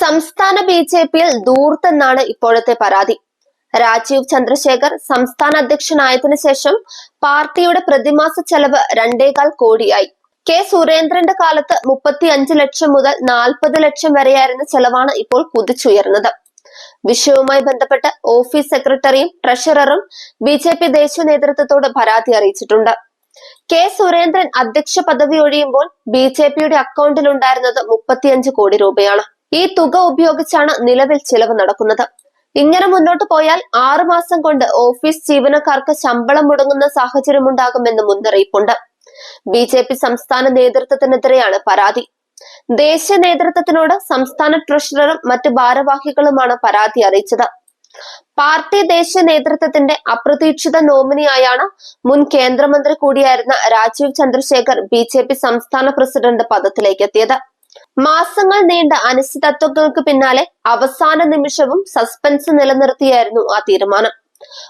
സംസ്ഥാന B J പിയിൽ ദൂർത്തെന്നാണ് ഇപ്പോഴത്തെ പരാതി. രാജീവ് ചന്ദ്രശേഖർ സംസ്ഥാന അധ്യക്ഷനായതിനു ശേഷം പാർട്ടിയുടെ പ്രതിമാസ ചെലവ് രണ്ടേകാൽ കോടിയായി. കെ സുരേന്ദ്രന്റെ കാലത്ത് മുപ്പത്തി അഞ്ച് ലക്ഷം മുതൽ നാൽപ്പത് ലക്ഷം വരെയായിരുന്ന ചെലവാണ് ഇപ്പോൾ കുതിച്ചുയർന്നത്. വിഷയവുമായി ബന്ധപ്പെട്ട് ഓഫീസ് സെക്രട്ടറിയും ട്രഷററും ബി ജെ പി ദേശീയ നേതൃത്വത്തോട് പരാതി അറിയിച്ചിട്ടുണ്ട്. കെ സുരേന്ദ്രൻ അധ്യക്ഷ പദവി ഒഴിയുമ്പോൾ ബി ജെ പിയുടെ അക്കൗണ്ടിലുണ്ടായിരുന്നത് മുപ്പത്തിയഞ്ച് കോടി രൂപയാണ്. ഈ തുക ഉപയോഗിച്ചാണ് നിലവിൽ ചിലവ് നടക്കുന്നത്. ഇങ്ങനെ മുന്നോട്ട് പോയാൽ ആറു മാസം കൊണ്ട് ഓഫീസ് ജീവനക്കാർക്ക് ശമ്പളം മുടങ്ങുന്ന സാഹചര്യമുണ്ടാകുമെന്ന് മുന്നറിയിപ്പുണ്ട്. ബി ജെ പി സംസ്ഥാന നേതൃത്വത്തിനെതിരെയാണ് പരാതി. ദേശീയ നേതൃത്വത്തിനോട് സംസ്ഥാന ട്രഷററും മറ്റ് ഭാരവാഹികളുമാണ് പരാതി അറിയിച്ചത്. പാർട്ടി ദേശീയ നേതൃത്വത്തിന്റെ അപ്രതീക്ഷിത നോമിനിയായാണ് മുൻ കേന്ദ്രമന്ത്രി കൂടിയായിരുന്ന രാജീവ് ചന്ദ്രശേഖർ ബി സംസ്ഥാന പ്രസിഡന്റ് പദത്തിലേക്ക് എത്തിയത് മാസങ്ങൾ നീണ്ട അനിശ്ചിതത്വങ്ങൾക്ക് പിന്നാലെ അവസാന നിമിഷവും സസ്പെൻസ് നിലനിർത്തിയായിരുന്നു ആ തീരുമാനം.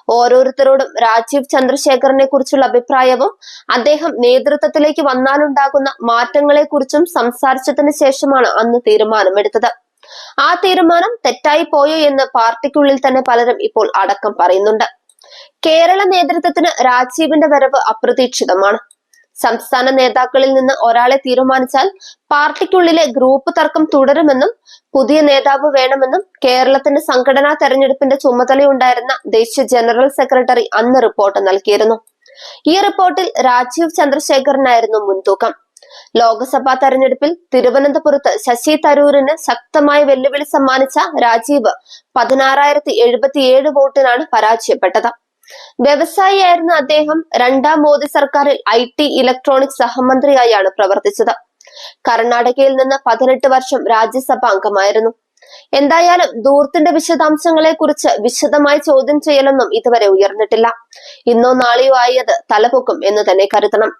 ഓരോരുത്തരോടും രാജീവ് ചന്ദ്രശേഖറിനെ കുറിച്ചുള്ള അഭിപ്രായവും അദ്ദേഹം നേതൃത്വത്തിലേക്ക് വന്നാലുണ്ടാകുന്ന മാറ്റങ്ങളെ കുറിച്ചും സംസാരിച്ചതിന് ശേഷമാണ് അന്ന് തീരുമാനമെടുത്തത്. ആ തീരുമാനം തെറ്റായി പോയോ എന്ന് പാർട്ടിക്കുള്ളിൽ തന്നെ പലരും ഇപ്പോൾ അടക്കം പറയുന്നുണ്ട്. കേരള നേതൃത്വത്തിന് രാജീവിന്റെ വരവ് അപ്രതീക്ഷിതമാണ്. സംസ്ഥാന നേതാക്കളിൽ നിന്ന് ഒരാളെ തീരുമാനിച്ചാൽ പാർട്ടിക്കുള്ളിലെ ഗ്രൂപ്പ് തർക്കം തുടരുമെന്നും പുതിയ നേതാവ് വേണമെന്നും കേരളത്തിന്റെ സംഘടനാ തെരഞ്ഞെടുപ്പിന്റെ ചുമതലയുണ്ടായിരുന്ന ദേശീയ ജനറൽ സെക്രട്ടറി അന്ന് റിപ്പോർട്ട് നൽകിയിരുന്നു. ഈ റിപ്പോർട്ടിൽ രാജീവ് ചന്ദ്രശേഖരനായിരുന്നു മുൻതൂക്കം. ലോക്സഭാ തെരഞ്ഞെടുപ്പിൽ തിരുവനന്തപുരത്ത് ശശി തരൂരിന് ശക്തമായ വെല്ലുവിളി സമ്മാനിച്ച രാജീവ് പതിനാറായിരത്തി എഴുപത്തിയേഴ് വോട്ടിനാണ് പരാജയപ്പെട്ടത്. വ്യവസായിയായിരുന്ന അദ്ദേഹം രണ്ടാം മോദി സർക്കാരിൽ ഐ ടി ഇലക്ട്രോണിക്സ് സഹമന്ത്രിയായാണ് പ്രവർത്തിച്ചത്. കർണാടകയിൽ നിന്ന് പതിനെട്ട് വർഷം രാജ്യസഭ അംഗമായിരുന്നു. എന്തായാലും ദൂർത്തിന്റെ വിശദാംശങ്ങളെ കുറിച്ച് വിശദമായി ചോദ്യം ചെയ്യലൊന്നും ഇതുവരെ ഉയർന്നിട്ടില്ല. ഇന്നോ നാളെയോ ആയത് തലപൊക്കും എന്ന് തന്നെ കരുതണം.